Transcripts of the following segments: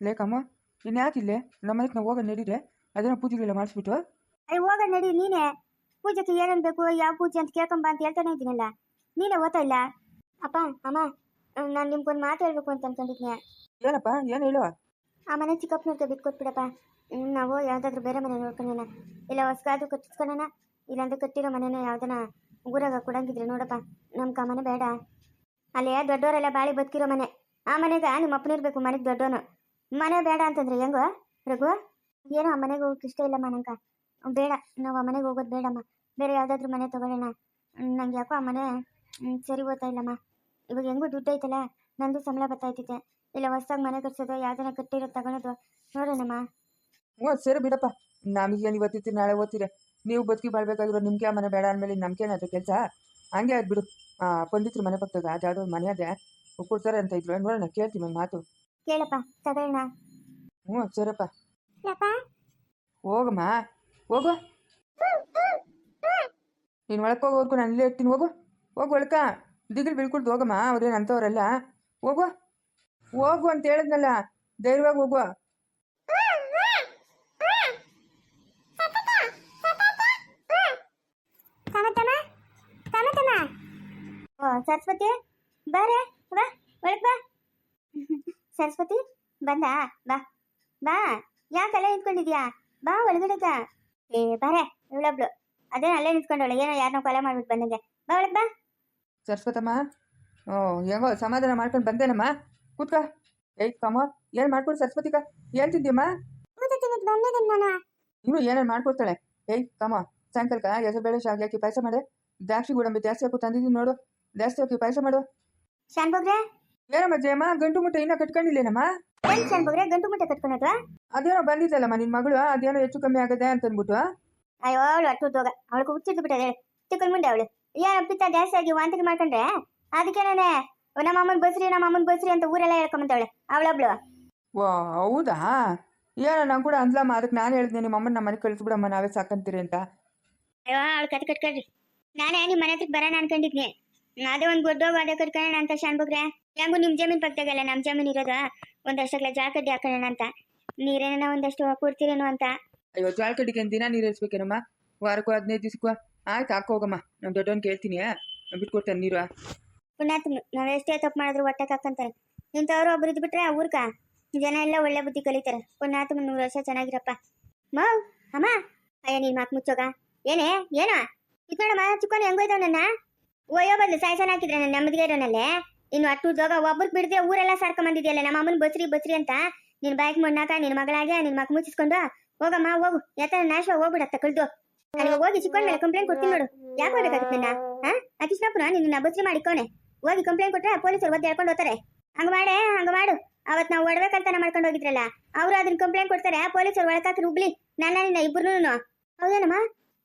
ಲೇಕಮ್ಮ ಇನ್ಯಾಕಿಲ್ಲೇ ನಮ್ಮನೆಗೆ ನಾವು ಹೋಗೋದು ನಡೀರೆ? ಅದನ್ನ ಪೂಜೆಗೆಲ್ಲ ಮಾಡಿಸ್ಬಿಟ್ಟು? ಅಯ್ಯ ಹೋಗ ನಡಿ ನೀನೇ. ಪೂಜೆಗೆ ಏನೇನು ಬೇಕು ಯಾವ ಪೂಜೆ ಅಂತ ಕೇಳ್ಕೊಂಬ ಅಂತ ಹೇಳ್ತಾನೆ ಇದ್ದೀನಲ್ಲ. ನೀನೇ ಓದ್ತಾ ಇಲ್ಲ? ಅಪ್ಪ ಅಮ್ಮ ನಾನು ನಿಮ್ಗೊಂದು ಮಾತು ಹೇಳ್ಬೇಕು ಅಂತ ಅನ್ಕೊಂಡಿದ್ನೆ. ಏನಪ್ಪ ಏನು ಹೇಳುವ ಆ ಮನೆ ಚಿಕ್ಕಪ್ಪನವ್ರಿಗೆ ಬಿಟ್ಟು ಕೊಟ್ಬಿಡಪ್ಪ. ನಾವು ಯಾವುದಾದ್ರೂ ಬೇರೆ ಮನೆ ನೋಡ್ಕೊಳ್ಳೋಣ. ಇಲ್ಲ ಹೊಸ್ಗಾದ್ರೂ ಕಟ್ಟಿಸ್ಕೊಳ್ಳೋಣ. ಇಲ್ಲಾಂದ್ರೆ ಕಟ್ಟಿರೋ ಮನೆನ ಯಾವ್ದನ ಊರಾಗ ಕೊಡಂಗಿದ್ರೆ ನೋಡಪ್ಪ. ನಮ್ಗೆ ಆ ಮನೆ ಬೇಡ. ಅಲ್ಲೇ ದೊಡ್ಡವರೆಲ್ಲ ಬಾಳಿ ಬದುಕಿರೋ ಮನೆ. ಆ ಮನೆಗೆ ನಿಮ್ಮ ಅಪ್ಪನಿರ್ಬೇಕು ಮನೆಗೆ ದೊಡ್ಡವನು ಮನೆ ಬೇಡ ಅಂತಂದ್ರೆ, ಹೆಂಗೋ? ರಘು, ಏನೋ ಆ ಮನೆಗೆ ಹೋಗಕ್ಕೆ ಇಷ್ಟ ಇಲ್ಲಮ್ಮ ನಂಗೆ. ಬೇಡ, ನಾವು ಆ ಮನೆಗೆ ಹೋಗೋದು ಬೇಡಮ್ಮ. ಬೇರೆ ಯಾವುದಾದ್ರೂ ಮನೆ ತಗೊಳ್ಳೋಣ. ನಂಗೆ ಯಾಕೋ ಆ ಮನೆ ಸರಿ ಓದ್ತಾ ಇಲ್ಲಮ್ಮ. ಇವಾಗ ಹೆಂಗೂ ದುಡ್ಡು ಐತಲ್ಲ, ನಂದು ಸಂಬಳ ಬರ್ತಾಯ್ತಿದೆ ಇಲ್ಲ ಹೊಸ್ದಾಗಿ ಮನೆ ಕಟ್ಸೋದು, ಯಾವ್ದನ ಕಟ್ಟಿರೋದು ತಗೊಳೋದು. ನೋಡೋಣಮ್ಮ. ಹ್ಞೂ ಸರಿ ಬಿಡಪ್ಪ. ನಮಗೆ ನಮಗೇನು ಇವತ್ತಿತ್ತು ನಾಳೆ ಓದ್ತೀರ? ನೀವು ಬದುಕಿ ಬಾಳ್ಬೇಕಾಗಿರೋ ನಿಮ್ಗೆ ಆ ಮನೆ ಬೇಡ ಅಂದಮೇಲೆ ನಮ್ಗೇನಾದ್ರು ಕೆಲಸ? ಹಂಗೆ ಆಗ್ಬಿಡು ಬಿಡು. ಪಂಡಿತ್ರು ಮನೆ ಪಕ್ಕದಾಗ ಜಾಡೋ ಮನೆ ಅದೇ. ಕೊಡ್ತಾರೆ ಅಂತ ಇದ್ರು. ನೋಡೋಣ, ಕೇಳ್ತೀನಿ ಮಾತು. ಕೇಳಪ್ಪ ತಗೊಳ್ಳೋಣ ಹ್ಞೂ ಸರಪ್ಪ ಲಪ್ಪ ಹೋಗಮ್ಮ ಹೋಗು. ನೀನು ಒಳಕ್ಕೆ ಹೋಗೋರ್ಗು ನಾನು ಇಲ್ಲೇ ಇರ್ತೀನಿ ಹೋಗು. ಹೋಗು ಒಳಕ. ದಿಗಿಲ್ ಬೀಳ್ಕೊಳ್ತು ಹೋಗಮ್ಮ ಅವ್ರೇನು ಅಂಥವ್ರಲ್ಲ ಹೋಗು. ಹೋಗು ಅಂತ ಹೇಳಿದ್ನಲ್ಲ ಧೈರ್ಯವಾಗಿ ಹೋಗು. ಸರಸ್ವತಿ ಬಾರೆ ಬಾ. ಸರಸ್ವತಿ ಬಂದ ಬಾ. ಬಾ ಯಾಕಲ್ಲ ನಿಂತ್ಕೊಂಡಿದ್ಯಾ? ಬಾ ಒಳಗಡೆಗ. ಏ ಬಾರೆ ಇವಳೊಬ್ಳು. ಅದೇ ಅಲ್ಲೇ ನಿಂತ್ಕೊಂಡವಳೆ? ಏನೋ ಯಾರನ್ನೋ ಕೊಲೆ ಮಾಡ್ಬಿಟ್ಟು ಬಂದಂಗೆ. ಬಾ ಒಳಗೆ ಬಾ. ಸರಸ್ವತಮ್ಮ. ಓ ಹೆಂಗೋ ಸಮಾಧಾನ ಮಾಡ್ಕೊಂಡು ಬಂದೇನಮ್ಮ? ಕೂತ್ಕ. ಏಯ್ ಕಮ್ಮ ಏನ್ ಮಾಡ್ಕೊಡು ಸರಸ್ವತಿಕ? ಏನು ತಿಂದ್ಯಮ್ಮ? ಇನ್ನೂ ಏನೇನು ಮಾಡ್ಕೊಡ್ತಾಳೆ? ಏಯ್ ಕಮ್ಮ ಸಾಯಂಕಾಲಕ ಹೆಸರು ಬೇಳೆ ಶಾವಿಗೆ ಹಾಕಿ ಪಾಯಸ ಮಾಡೆ. ದ್ರಾಕ್ಷಿ ಗೋಡಂಬಿ ಜಾಸ್ತಿ ಹಾಕು ತಂದಿದ್ದೀನಿ ನೋಡು. ಜಾಸ್ತಿ ಹಾಕಿ ಪಾಯಸ ಮಾಡು. ಶಾನ್ ಬಗ್ರೆ ಏನಮ್ಮ ಜಯಮ್ಮ? ಗಂಟು ಮುಟ್ಟೆ ಇನ್ನೂ ಕಟ್ಕೊಂಡಿಲ್ಲೇನಮ್ಮ? ಏನ್ ಗಂಟು ಮುಟ್ಟೆ ಕಟ್ಕೊಳೋದು ಅದೇನೋ ಬಂದಿದ್ದಲ್ಲಮ್ಮ ನಿನ್ ಮಗಳು ಅದೇನೋ ಹೆಚ್ಚು ಕಮ್ಮಿ ಆಗದೆ ಅಂತಂದ್ಬಿಟ್ಟು. ಅಯ್ಯೋ ಅವಳು ಅಟ್ಟು ಹೋಗ ಅವಳಿಗೆ ಹುಚ್ಚಿದ್ದು ಬಿಟ್ಟದೆ. ಚಿಕ್ಕನ್ ಮುಂದೆ ಅವಳು. ಏನೋ ಪಿತ್ತ ಜಾಸ್ತಿ ಆಗಿ ವಾಂತಿಗೆ ಮಾಡ್ಕೊಂಡ್ರೆ? ಅದಕ್ಕೆ ನಾನೇ ನಮ್ಮ ಅಮ್ಮನ ಬಸ್ರಿ ನಮ್ಮ ಅಮ್ಮನ ಬಸ್ರಿ ಅಂತ ಊರೆಲ್ಲ ಹೇಳ್ಕೊಂಬಂತವಳೆ ಅವಳೊಬ್ಳು. ವಾ ಹೌದಾ? ಏನೋ ನಂಗೆ ಕೂಡ ಅಂದ್ಲಮ್ಮ ಅದಕ್ಕೆ ನಾನು ಹೇಳಿದ್ನೆ ನಿಮ್ಮ ಅಮ್ಮನ ನಮ್ಮ ಮನೆಗೆ ಕಳಿಸ್ಬಿಡಮ್ಮ ನಾವೇ ಸಾಕಂತೀರಿ ಅಂತ. ಅಯ್ಯೋ ಅವಳು ಕತ್ ಕಟ್ಕೊಳ್ರಿ ನಾನೇ ನಿಮ್ಮ ಮನೆ ಹತ್ರಕ್ಕೆ ಬರೋಣ ಅನ್ಕೊಂಡಿದ್ನಿ. ಅದೇ ಒಂದು ಗೊಡ್ಡೋಗ ವಾದ ಕಟ್ಕೊಳ್ಳೋಣ ಅಂತ ಶಾನ್ಬುಗ್ರೆ ಹೆಂಗು ನಿಮ್ಮ ಜಮೀನ್ ಪಕ್ಕದಾಗಲ್ಲ ನಮ್ಮ ಜಮೀನು ಇರೋದು? ಒಂದಷ್ಟಗ್ಲ ಜಾಕಡ್ಡಿ ಹಾಕೋಣ ಅಂತ. ನೀರೇನ ಒಂದಷ್ಟು ಕೊಡ್ತೀರೇನೋ ಅಂತ? ಅಯ್ಯೋ ಜಾಳ ಕಡಿಗೆ ದಿನ ನೀರು ಹರಿಸ್ಬೇಕೇನಮ್ಮ ವಾರಕ್ಕೂ ಹದಿನೈದು ದಿವಸಕ್ಕೂ? ಆಯ್ತು ಹಾಕೋಗಮ್ಮ ಹೋಗಮ್ಮ. ನಮ್ಮ ದೊಡ್ಡವನ್ ಕೇಳ್ತೀನಿ ಬಿಟ್ಕೊಡ್ತಾನೆ ನೀರು ಪುನಾತ್ ನಾವ್ ಎಷ್ಟೇ ತಪ್ಪು ಮಾಡಿದ್ರು ಹೊಟ್ಟೆ ಹಾಕಂತಾರೆ. ಇಂಥವ್ರು ಒಬ್ರು ಇದ್ಬಿಟ್ರೆ ಊರ್ಕ? ಜನ ಎಲ್ಲ ಒಳ್ಳೆ ಬುದ್ಧಿ ಕಲಿತಾರೆ. ಪುನಃ ನೂರು ವರ್ಷ ಚೆನ್ನಾಗಿರಪ್ಪ. ಮಾವ್ ಅಮ್ಮ. ಅಯ್ಯ ನೀನ್ ಮಾತು ಮುಚ್ಚೋಗ. ಏನೇ ಏನೋ? ಇದ್ನೋಡಮ್ಮ ಚಿಕ್ಕವನು ಹೆಂಗೋಯ್ತಾವ ನನ್ನ? ಒಯ್ಯೋ ಬಂದು ಸಾಯ್ಸನ ಹಾಕಿದ್ರೆ ನನ್ನ ನೆಮ್ಮದಿಗೆ ಇರೋನಲ್ಲೇ ಇನ್ನು ಅಟ್ಟು ಜೋಗ ಒಬ್ಬರು ಬಿಡದೆ ಊರೆಲ್ಲ ಸಾರ್ಕೊಂಬಂದಿದ್ಯಲ್ಲ ನಮ್ಮ ಅಮ್ಮನ ಬಸ್ರಿ ಬಸ್ರಿ ಅಂತ? ನಿನ್ ಬಾಯ್ಕ್ ಮಣ್ಣಾಕ, ನಿನ್ ಮಗಳಾಗೆ ನಿನ್ ಮಕ್ ಮುಚ್ಚಿಸ್ಕೊಂಡು ಹೋಗಮ್ಮ, ಹೋಗು. ಯಾತರ ನಾಶ ಹೋಗ್ಬಿಡತ್ತ ಕಳ್ದು. ನನಗೆ ಹೋಗಿ ಚಿಕ್ಕವನ ಮೇಲೆ ಕಂಪ್ಲೇಂಟ್ ಕೊಡ್ತೀನಿ ನೋಡು. ಯಾಕೆ ಹೋಗ್ಬೇಕಾಗುತ್ತೆ ನನ್ನ? ಹಾ? ಆ ನಿನ್ನ ಬಸ್ರಿ ಮಾಡಿಕೋನೆ ಹೋಗಿ ಕಂಪ್ಲೇಂಟ್ ಕೊಟ್ರೆ ಪೊಲೀಸರು ಒದ್ದು ಹೇಳ್ಕೊಂಡು ಹೋಗ್ತಾರೆ. ಹಂಗ ಮಾಡೆ, ಹಂಗ ಮಾಡು. ಅವತ್ ನಾವು ಒಡವೆ ಕಳ್ತನ ಮಾಡ್ಕೊಂಡು ಹೋಗಿದ್ರಲ್ಲ, ಅವ್ರು ಅದನ್ನ ಕಂಪ್ಲೇಂಟ್ ಕೊಡ್ತಾರೆ, ಪೊಲೀಸರು ಒಳಕಾಕಿ ರುಬ್ಲಿ ನನ್ನ, ನಿನ್ನ ಇಬ್ರು ಹೌದೇನಮ್ಮ?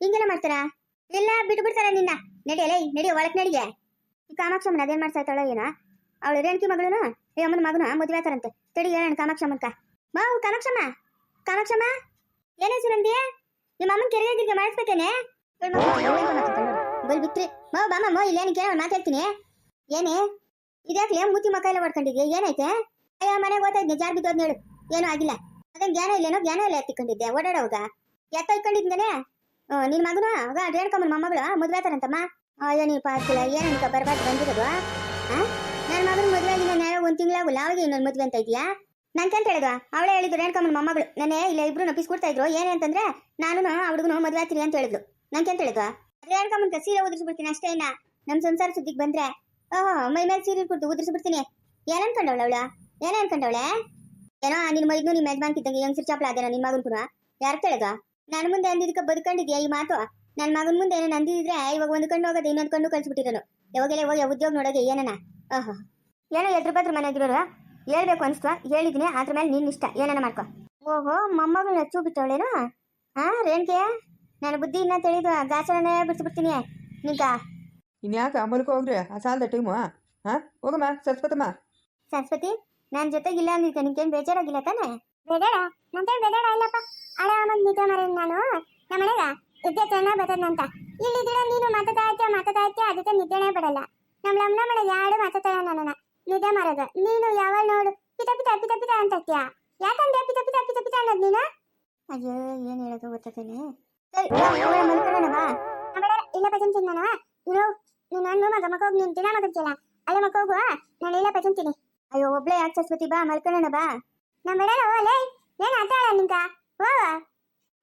ಹಿಂಗೆಲ್ಲ ಮಾಡ್ತಾರಾ? ಇಲ್ಲ ಬಿಟ್ಬಿಡ್ತಾರೆ ಬಿಡ್ತಾರ ನಿನ್ನ ನಡಿಯಲೇ ನಡಿ ಒಳಕ್ ನಡಿಗೆ ಈ ಕಾಮಾಕ್ಷಮ್ಮನ ಅದೇನ್ ಮಾಡ್ತಾ ಏನ? ಅವಳು ರೇಣಕಿ ಮಗಳನು? ಅಮ್ಮನ ಮಗನ? ಮದುವೆ ಆತಾರಂತೆ. ತಡಿ, ಹೇಳೋಣ ಕಾಮಾಕ್ಷಮ್ಮನ್ಕ. ಮಾವು, ಕಾಮಾಕ್ಷಮ್ಮ? ಕಾಮಾಕ್ಷಮ್ಮ? ಏನೇ ಸುನಂದಿಯ ನಿಮ್ಮ ಅಮ್ಮನ ಕೆರೆಗೆ ಗಿರ್ಗೆ ಮಾಡಿಸ್ಬೇಕೇನೆ? ಬಲ್ ಬಿತ್ರಿ ಮಾವು ಬಾಮ ಮೋ ಇಲ್ಲೇನು ಕೇಳ ಮಾತಾಡ್ತೀನಿ ಏನೇ? ಇದ್ಯಾಕ್ಲೆ ಮೂತಿ ಮಕ್ಕ ಎಲ್ಲ ಹೊಡ್ಕೊಂಡಿದ್ಯಾ ಏನೈತೆ ಅಯ್ಯ, ಮನೆಗೆ ಓದ್ತಾ ಇದ್ದೆ ಜಾರ್ ಬಿದ್ದೋದ್ ಹೇಳು ಏನೂ ಆಗಿಲ್ಲ. ಅದೇ ಜ್ಞಾನ ಇಲ್ಲೇನೋ? ಜ್ಞಾನ ಇಲ್ಲ ಎತ್ತಿಕೊಂಡಿದ್ದೆ ಓಡಾಡೋವಾಗ ಎತ್ತ ಇಟ್ಕೊಂಡಿದ್ದಾನೆ ನಿನ್ ಮಗನ? ಆಗ ರೇಣಕಮ್ಮನ ಮೊಮ್ಮಗಳು. ಮದ್ವೆ ಆತಾರಂತಮ್ಮ. ಅಯ್ಯೋ ನೀ ಪಾಸ್ಕಿಲ್ಲ ಏನಂತ ಬರ್ಬಾರ್ದು ಬಂದಿರೋದು ನನ್ನ ಮಗನ ಮದ್ವೆ ಆಗಿನ ನ್ಯಾಯ ಒಂದ್ ತಿಂಗಳಾಗಲ್ಲ ಅವಾಗ ಇನ್ನೊಂದು ಮದ್ವೆ ಅಂತ ಇದೆಯಾ? ನನ್ಕಂತ ಹೇಳಿದ್ವ ಅವಳೇ ಹೇಳಿದ್ರು ಹೇಳ್ಕೊಂಬನ್ ಮೊಮ್ಮಗಳು. ನಾನೇ ಇಲ್ಲ ಇಬ್ರು ನಪ್ಪಿಸ್ಕೊಡ್ತಾ ಇದ್ರು. ಏನೇ ಅಂತಂದ್ರೆ ನಾನು ಹುಡುಗನು ಮದ್ವೆ ಆಗ್ತೀನಿ ಅಂತ ಹೇಳಿದ್ಲು. ನಂಗೆಂತ ಹೇಳಿದ್ವ ರೇಣಕಮ್ಮನ ಸೀರೆ ಉದುರಿಸ್ಬಿಡ್ತೀನಿ ಅಷ್ಟೇ ಇನ್ನ. ನಮ್ ಸಂಸಾರ ಸುದ್ದಿಗೆ ಬಂದ್ರೆ. ಓಹೋ, ಮೈ ಮೇಲೆ ಸೀರೆ ಕೊಟ್ಟು ಉದುರಿಸ್ಬಿಡ್ತೀನಿ ಏನ್ ಅನ್ಕೊಂಡವಳ ಅವಳ? ಏನೇ ಅನ್ಕೊಂಡವಳೆ? ಏನೋ, ನಿನ್ ಮೈದ್ನು ನಿಮ್ ಯಜಮಾನ್ ಇದ್ದಂಗೆ ಹೆಂಗ್ ಚಾಪ್ಲ ಅದೇನೋ ನಿಮ್ಮ ಮಗನ್ ಕೂಡ ಯಾರು ಕೇಳದ? ನನ್ನ ಮುಂದೆ ಅಂದಿದ್ದಕ್ಕೆ ಬದುಕೊಂಡಿದ್ಯಾ ಈ ಮಾತು? ನನ್ನ ಮಗನ ಮುಂದೆ ಏನೋ ಅಂದಿದ್ರೆ ಇವಾಗ ಒಂದು ಕಣ್ಣು ಹೋಗೋದು ಇನ್ನೊಂದು ಕಣ್ಣು ಕಳ್ಸಿಬಿಟ್ಟಿರೋನು. ಯಾವಾಗೆಲ್ಲ ಹೋಗಿ ಉದ್ಯೋಗ ನೋಡೋಕೆ ಏನನ? ಆಹಾ. ಏನೋ ಎದ್ರ ಬತ್ರ ಮನೆಯಾಗಿರೋರು ಹೇಳ್ಬೇಕು ಅನಿಸ್ತು ಹೇಳಿದ್ದೀನಿ ಅದ್ರ ಮೇಲೆ ನಿನ್ನ ಇಷ್ಟ ಏನನ ಮಾಡ್ಕೊ. ಓಹೋ ಮೊಮ್ಮಗಳನ್ನ ಹಚ್ಚು ಬಿಟ್ಟವಳೇನು ಹಾ ರೇಣ್ಕೆ ನನ್ನ ಬುದ್ಧಿ ಇನ್ನ ತಿಳಿದು ಗಾಸರನ್ನೇ ಬಿಡ್ಸ್ಬಿಡ್ತೀನಿ. ನಿಂಕ ಇನ್ಯಾಕ ಅಮಲ್ಕ ಹೋಗ್ರಿ ಆ ಸಾಲದ ಟೈಮು ಹಾಂ ಹೋಗಮ್ಮ ಸರಸ್ವತಮ್ಮ. ಸರಸ್ವತಿ ನನ್ನ ಜೊತೆಗಿಲ್ಲ ಅಂದಿದ್ದೆ ನಿನ್ಗೇನು ಬೇಜಾರಾಗಿಲ್ಲ ತಾನೆ? ಬೇಜಾರ ನಂತೇನು ಬೇಡ ಇಲ್ಲಪ್ಪ. ಆರಾಮಾಗಿ ನಿಜ ಮರ ನಾನು? ನಮ್ಮ ಮನೆಗ ಇದ್ದೆ ಚೆನ್ನಾಗಿ ಬರ್ತದಂತ ಇಲ್ಲಿದ್ರೆ ನೀನು ಮಾತಾಡ್ತಾ ಇರ್ತೀಯ ಮಾತಾಡ್ತಾ ಇರ್ತೀಯ ಅದಕ್ಕೆ ನಿದ್ದೆನೇ ಬರಲ್ಲ. ನಮ್ಮ ಲಮ್ನ ಮನೆ ಯಾರು ಮಾತಾಡ್ತಾಳ ನನ್ನ ನಿದ್ದೆ ಮರದ. ನೀನು ಯಾವಾಗ ನೋಡು? ಪಿತ ಪಿತ ಪಿತ ಪಿತ ಅಂತ ಇರ್ತೀಯ ಯಾಕಂದ್ರೆ ಪಿತ ಪಿತ ಪಿತ ಪಿತ ಅನ್ನೋದು ನೀನು? ಅಯ್ಯೋ ಏನ್ ಹೇಳೋದು ಗೊತ್ತೇನೆ ಸರಿ ಹೋಗೋಣ ಮಲ್ಕೊಳ್ಳೋಣ ಬಾ. ಬೇಡ ಇಲ್ಲ ಪಚಂತೀನಿ ನಾನು. ನೀನು ನೀನು ನಾನು ಮಗ ಮಕ್ಕ ಹೋಗಿ ನೀನು ದಿನ ಮಗಂತಿಲ್ಲ ಅಲ್ಲೇ ಮಕ್ಕ ಹೋಗುವ? ನಾನು ಇಲ್ಲ ಪಚಂತೀನಿ ಅಯ್ಯೋ ಒಬ್ಳೆ ಯಾಕೆ ಸರಸ್ವತಿ ಬಾ ಮಲ್ಕೊಳ್ಳೋಣ ಬಾ. ನಾ ಬೇಡ ಓಲೆ ಏನು ಆಟ ಆಡ ನಿಂಗ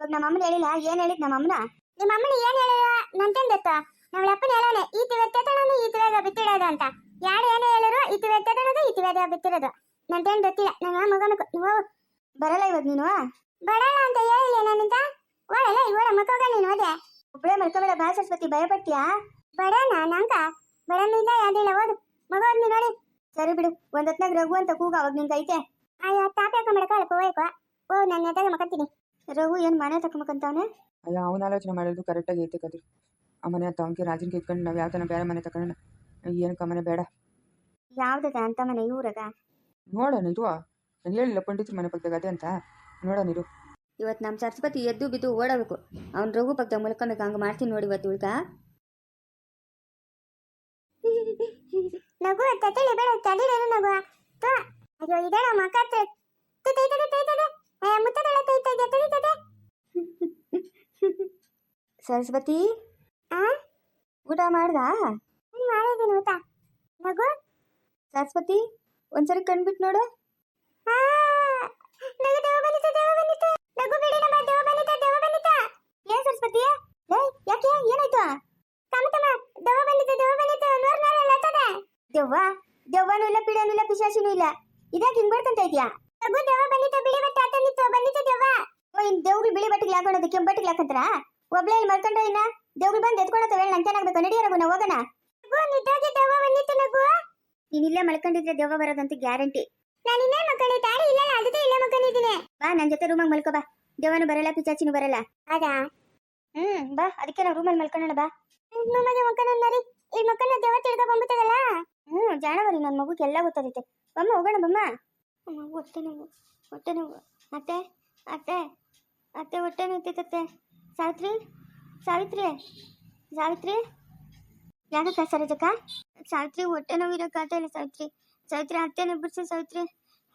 ಇವಾಗ ನಮ್ಮ ಅಮ್ಮನ ಹೇಳಿಲ್ಲ ಏನ್ ಹೇಳಿದ್ ನಮ್ಮ ಅಮ್ಮನ? ನಿಮ್ಮ ಅಮ್ಮನ ಏನ್ ಹೇಳಿಲ್ಲ ನಂತೇನ್ ಗೊತ್ತ? ನಮ್ಮ ಅಪ್ಪನ ಹೇಳೋಣ ಈ ತಿವೆ ತೆತಣನು ಈ ತಿವೆಗ ಬಿತ್ತಿಡೋದು ಅಂತ. ಯಾರು ಏನೇ ಹೇಳಿದ್ರು ಈ ತಿವೆ ತೆತಣದು ಈ ತಿವೆಗ ಬಿತ್ತಿರೋದು ನಂತೇನ್ ಗೊತ್ತಿಲ್ಲ ನನ್ನ ಮಗನ ನೀವು ಬರಲ್ಲ ಇವಾಗ ನೀನು? ಬರಲ್ಲ ಅಂತ ಹೇಳಿಲ್ಲ ನನ್ನಿಂದ? ಓಡಲ್ಲ ಇವರ ಮಕ್ಕಳ ನೀನು ಓದೆ ಒಬ್ಬಳೆ ಮಲ್ಕೋಬೇಡ ಬಾ ಸರಸ್ವತಿ ಭಯಪಡ್ತೀಯಾ? ಬಡನ ನಂಕ ಬಡನಿಂದ ಯಾವ್ದಿಲ್ಲ ಓದು. ಮಗ ಓದ್ ನೀನು ನೋಡಿ. ಸರಿ ಬಿಡು ಒಂದ್ ಹೊತ್ನಾಗ ರಘು ಅಂತ ಕೂಗ ಅವಾಗ ನಿಂಗೈತೆ ಐತೆ ಅಯ್ಯೋ ತಾಪ ಯಾಕ ಮಾಡಕ ಹೋಯ್ಕೋ ಓ ನನ್ನ ಎದಾಗ ಮಕ್ಕಂತೀನಿ ರಘು ಏನು ಮನೆ ತಕೊಂಬಕಂತಾವನೆ ಅಯ್ಯ ಅವನ ಆಲೋಚನೆ ಮಾಡೋದು ಕರೆಕ್ಟಾಗಿ ಐತೆ ಕದ್ರಿ. ಆ ಮನೆ ಹತ್ತ ಅವನಿಗೆ ರಾಜನಿಗೆ ಇಟ್ಕೊಂಡು ನಾವು ಯಾವ ಥರ ಬೇರೆ ಮನೆ ತಕೊಂಡ ಏನಕ್ಕೆ ಮನೆ ಬೇಡ? ಯಾವ್ದದ ಅಂತ ಮನೆ ಇವ್ರಗ? ನೋಡೋಣ ಇದು ನಾನು ಹೇಳಿಲ್ಲ ಪಂಡಿತರ ಮನೆ ಪಕ್ಕದಾಗ ಅದೇ ಅಂತ. ನೋಡೋಣ ಇರು. ಇವತ್ತು ನಮ್ಮ ಸರಸ್ವತಿ ಎದ್ದು ಬಿದ್ದು ಓಡಬೇಕು. ಅವ್ನು ರಘು ಪಕ್ಕದ ಮೂಲಕ ಹಂಗೆ ಮಾಡ್ತೀನಿ ನೋಡಿ ಇವತ್ತು ಉಳ್ಕ. ನಗು ತತಳಿ ಬೇಡ ತಡಿಡೇನು ನಗು. ತೋ. ಅಯ್ಯೋ ಇದೇನ ಮಕ ತೈತದೆ ತೈತದೆ ಮುತ್ತದಳ ತೈತದೆ ತೈತದೆ ಸರಸ್ವತಿ? ಆ? ಊಟ ಮಾಡ್ದ? ಮಾಡಿದ್ದೀನಿ ಊಟ. ಮಗು? ಸರಸ್ವತಿ ಒಂದ್ಸರಿ ಕಣ್ಬಿಟ್ಟು ನೋಡು. ಏನ್ ಸರಸ್ವತಿ ಏಯ್ ಯಾಕೆ ಏನಾಯ್ತು? ದೆವ್ವ ದೆವ್ವನೂ ಇಲ್ಲ ಪಿಡನೂ ಇಲ್ಲ ಪಿಶಾಚಿನೂ ಇಲ್ಲ. ಇದ್ಯಾಕೆ ಹಿಂಗ್ ಬರ್ತಂತ ಇದೆಯಾ? ನಗು ದೇವ ಬಿಳಿ ಬಟ್ಟೆ ದೆವ್ವ. ಓ ಇನ್ ದೇವ್ರು ಬಿಳಿ ಬಟ್ಟೆಗೆ ಹಾಕೊಳ್ಳೋದು ಕೆಂಪು ಬಟ್ಟೆಗೆ ಹಾಕಂತಾರ? ಒಬ್ಳೆ ಇಲ್ಲಿ ಮಲ್ಕೊಂಡ್ರೆ ಇನ್ನ? ದೇವ್ರು ಬಂದು ಎತ್ಕೊಳತ್ತವ ನಂಗೆ ನಂತೇನಾಗ್ಬೇಕು ನಡಿಯರಗು ನಾವು ಹೋಗೋಣ. ನೀನ್ ಇಲ್ಲೇ ಮಲ್ಕೊಂಡಿದ್ರೆ ದೆವ್ವ ಬರೋದಂತ ಗ್ಯಾರಂಟಿ. ನಾನು ಇನ್ನೇ ಮಕ್ಕಳು ತಾಳಿ ಇಲ್ಲ ಅದಕ್ಕೆ ಇಲ್ಲೇ ಮಕ್ಕಳಿದ್ದೀನಿ ಬಾ ನನ್ ಜೊತೆ ರೂಮಾಗ ಮಲ್ಕೋ ಬಾ. ದೇವನು ಬರಲ್ಲ ಪಿಚಾಚಿನೂ ಬರಲ್ಲ. ಅದಾ ಹ್ಮ್ ಬಾ ಅದಕ್ಕೆ ನಾವು ರೂಮಲ್ಲಿ ಮಲ್ಕೊಳ್ಳೋಣ ಬಾ. ಈ ಮಕ್ಕಳನ್ನ ದೇವ ತಿಳ್ಕೊ ಬಂಬಿಟ್ಟದಲ್ಲ ಹ್ಮ್ ಜಾಣವರಿ ನನ್ನ ಮಗುಗೆ ಎಲ್ಲ ಗೊತ್ತಾಗುತ್ತೆ ಬಮ್ಮ, ಹೋಗೋಣ ಬಮ್ಮ. ಹೊಟ್ಟೆ ನೋವು ಹೊಟ್ಟೆ ನೋವು. ಅತ್ತೆ ಅತ್ತೆ ಅತ್ತೆ, ಹೊಟ್ಟೆ ನೋಯ್ತೈತತ್ತೆ. ಸಾವಿತ್ರಿ ಸಾವಿತ್ರಿ ಸಾವಿತ್ರಿ. ಸರ್ ಸರೋಜಕ್ಕ ಸಾವಿತ್ರಿ, ಹೊಟ್ಟೆ ನೋವು ಇರೋ ಕಾಟ ಇಲ್ಲ ಸಾವಿತ್ರಿ? ಸಾವಿತ್ರಿ ನೋವು ಬಿಡ್ಸಿ ಸಾವಿತ್ರಿ.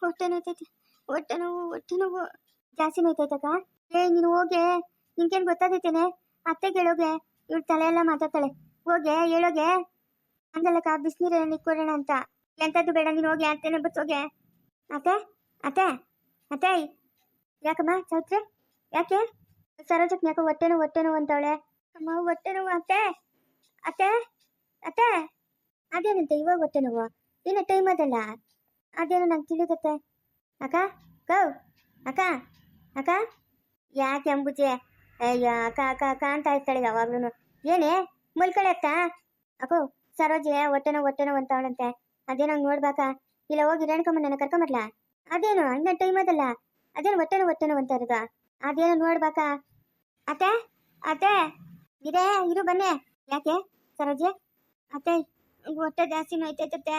ಹೊಟ್ಟೆ ನೋಯ್ತೈತಿ, ಹೊಟ್ಟೆ ನೋವು ಹೊಟ್ಟೆ ನೋವು. ಜಾಸ್ತಿ ನೋಯ್ತೈತಕ್ಕ ಏ, ನೀನು ಹೋಗೆ. ನಿನ್ಗೇನು ಗೊತ್ತಾಗೈತೇನೆ? ಅತ್ತೆ ಕೇಳೋಗೆ ಇವ್ಳ ತಲೆ ಎಲ್ಲ ಮಾತಾಡ್ತಾಳೆ. ಹೋಗೆ, ಹೇಳೋಗೆ. ಹಂಗಲ್ಲಕ್ಕ ಬಿಸಿನೀರ ಕೊಡೋಣ ಅಂತ. ಎಂಥದ್ದು ಬೇಡ, ನೀನು ಹೋಗಿ ಅತ್ತೆನ ಬಿಡ್ಸೋಗೆ ಅತ್ತೆ ಅತ್ತೆ ಅತ್ತೆ ಯಾಕಮ್ಮ ಚೌತ್ರಿ ಯಾಕೆ? ಸರೋಜಕ್ ಯಾಕೋ ಹೊಟ್ಟೆ ನೋವು ಅಂತವಳೆ. ಅಮ್ಮ, ಹೊಟ್ಟೆ ನೋವು, ಅತ್ತೆ. ಅತ್ತೆ ಅತ್ತೆ. ಅದೇನಂತೆ ಇವಾಗ ಹೊಟ್ಟೆ ನೋವು? ಏನು ಟೈಮ್ ಅದಲ್ಲ? ಅದೇನೋ ನಂಗೆ ತಿಳಿದತ್ತೆ. ಅಕ್ಕ ಕೌ ಅಕ್ಕ ಅಕ್ಕ. ಯಾಕೆ ಅಂಬುಜೆ? ಅಯ್ಯ, ಅಕ್ಕ ಅಕ್ಕ ಅಕ್ಕ ಅಂತ ಇರ್ತಾಳೆ ಯಾವಾಗ್ಲೂ ಏನೇ? ಮುಲ್ಕಳೆ ಅಕ್ಕ ಅಕ್ಕೋ ಸರೋಜೆ, ಹೊಟ್ಟೆ ನೋವು ಹೊಟ್ಟೆ ನೋವು ಅಂತವಳಂತೆ. ಅದೇನೋ ಹಂಗೆ ನೋಡ್ಬೇಕಾ. ಇಲ್ಲ ಹೋಗಿ ರೇಣುಕಮ್ಮ ನನ್ನ ಕರ್ಕೊಂಬರ್ಲಾ ಅದೇನು, ಇನ್ನ ಟೈಮ್ ಅದಲ್ಲ ಅದೇನು ಹೊಟ್ಟೆ ನೋವು ಅಂತ ಇರೋದು. ಅದೇನು ನೋಡ್ಬಾಕ. ಅತ್ತೆ ಅತ್ತೆ ಇದೇ ಇರು ಬನ್ನಿ. ಯಾಕೆ, ಸರೋಜಿ? ಅತ್ತೆ ಹೊಟ್ಟೆ ಜಾಸ್ತಿ ನೋಯ್ತೈತತ್ತೆ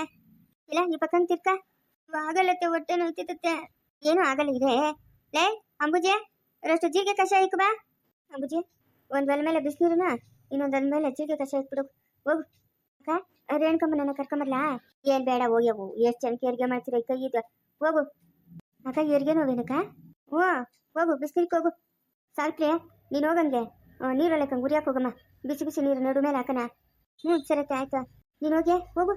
ಇಲ್ಲ, ಈ ಪಕ್ಕ ತಿರ್ಕ. ಆಗಲ್ಲತ್ತೆ ಹೊಟ್ಟೆ ನೋಯ್ತೈತತ್ತೆ ಏನು ಆಗಲ್ಲ ಇದೆ ಲೇ, ಅಂಬುಜೆ ರಷ್ಟು ಜೀಗೆ ಕಷಾಯ ಇಕ್ ಬಾ. ಅಂಬುಜಿ, ಒಂದ್ ಒಲೆ ಮೇಲೆ ಬಿಸಿನೀರನ, ಇನ್ನೊಂದ್ ಮೇಲೆ ಜೀಗೆ ಕಷಾಯ ಇಕ್ಬಿಡು ಹೋಗು. ಅಕ್ಕ ರೇಣುಕಮ್ಮನ ಕರ್ಕೊಂಬರ್ಲಾ? ಏನ್ ಬೇಡ ಹೋಗ್ಯವು ಎಷ್ಟು ಜನಕ್ಕೆ ಹೆರಿಗೆ ಮಾಡ್ತೀರ ಕೈ ಇದು? ಹೋಗು. ಅಕ್ಕ ಹೆರಿಗೆ ನೋವೇನಕ್ಕ ಹ್ಞೂ, ಹೋಗು ಬಿಸಿನೀರ್ಗೆ ಹೋಗು. ಸಾಕ್ರೆ ನೀನು ಹೋಗಂಗೆ ನೀರೊಳಕ್ಕೆ ಗುರಿಯಾಕ ಹೋಗಮ್ಮ. ಬಿಸಿ ಬಿಸಿ ನೀರು ನಡು ಮೇಲೆ ಹಾಕನ ಹ್ಞೂ, ಸರಿ ಆಯ್ತ ನೀನು ಹೋಗಿ ಹೋಗು.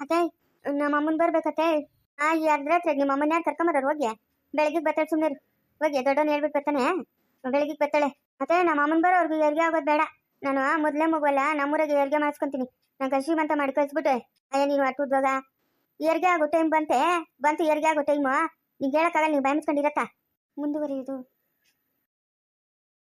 ಅತ್ತೆ, ನಮ್ಮ ಅಮ್ಮನ್ ಬರ್ಬೇಕತ್ತೆ. ಆ, ಈ ರಾತ್ರಿ ನಿಮ್ಮ ಅಮ್ಮನ ಯಾರು ಹೋಗಿ ಬೆಳಗ್ಗೆ ಬರ್ತಾಳೆ ಸುಮ್ಮನೆ ಹೋಗಿ ದೊಡ್ಡವನು ಹೇಳ್ಬಿಟ್ಟು ಬರ್ತಾನೆ. ಬೆಳಗ್ಗೆ ಬರ್ತಾಳೆ. ಮತ್ತೆ ನಮ್ಮ ಅಮ್ಮನ್ ಬರೋರ್ಗು ಹೆರಿಗೆ ಆಗೋದು ಬೇಡ. ನಾನು ಮೊದಲೇ ಮಗುವಲ್ಲ, ನಮ್ಮೂರಾಗೆ ಹೆರಿಗೆ ಮಾಡಿಸ್ಕೊಂತೀನಿ. ನಂಗೆ ಅಂತ ಮಾಡಿ ಕಳಿಸ್ಬಿಟ್ಟೆ ಅಯ್ಯ, ನೀನು ಅಟ್ಟುದ್ವಾಗ ಏರ್ಗೆ ಆಗೋ ಟೈಮ್ ಬಂತೆ. ಬಂತು ಏರ್ಗೆ ಆಗೋ ಟೈಮು ನಿಂಗೆ ಹೇಳಕ್ಕಾಗಲ್ಲ, ನೀವು ಬಾಯ್ ಮುಚ್ಕೊಂಡಿರತ್ತ? ಮುಂದುವರಿಯೋದು.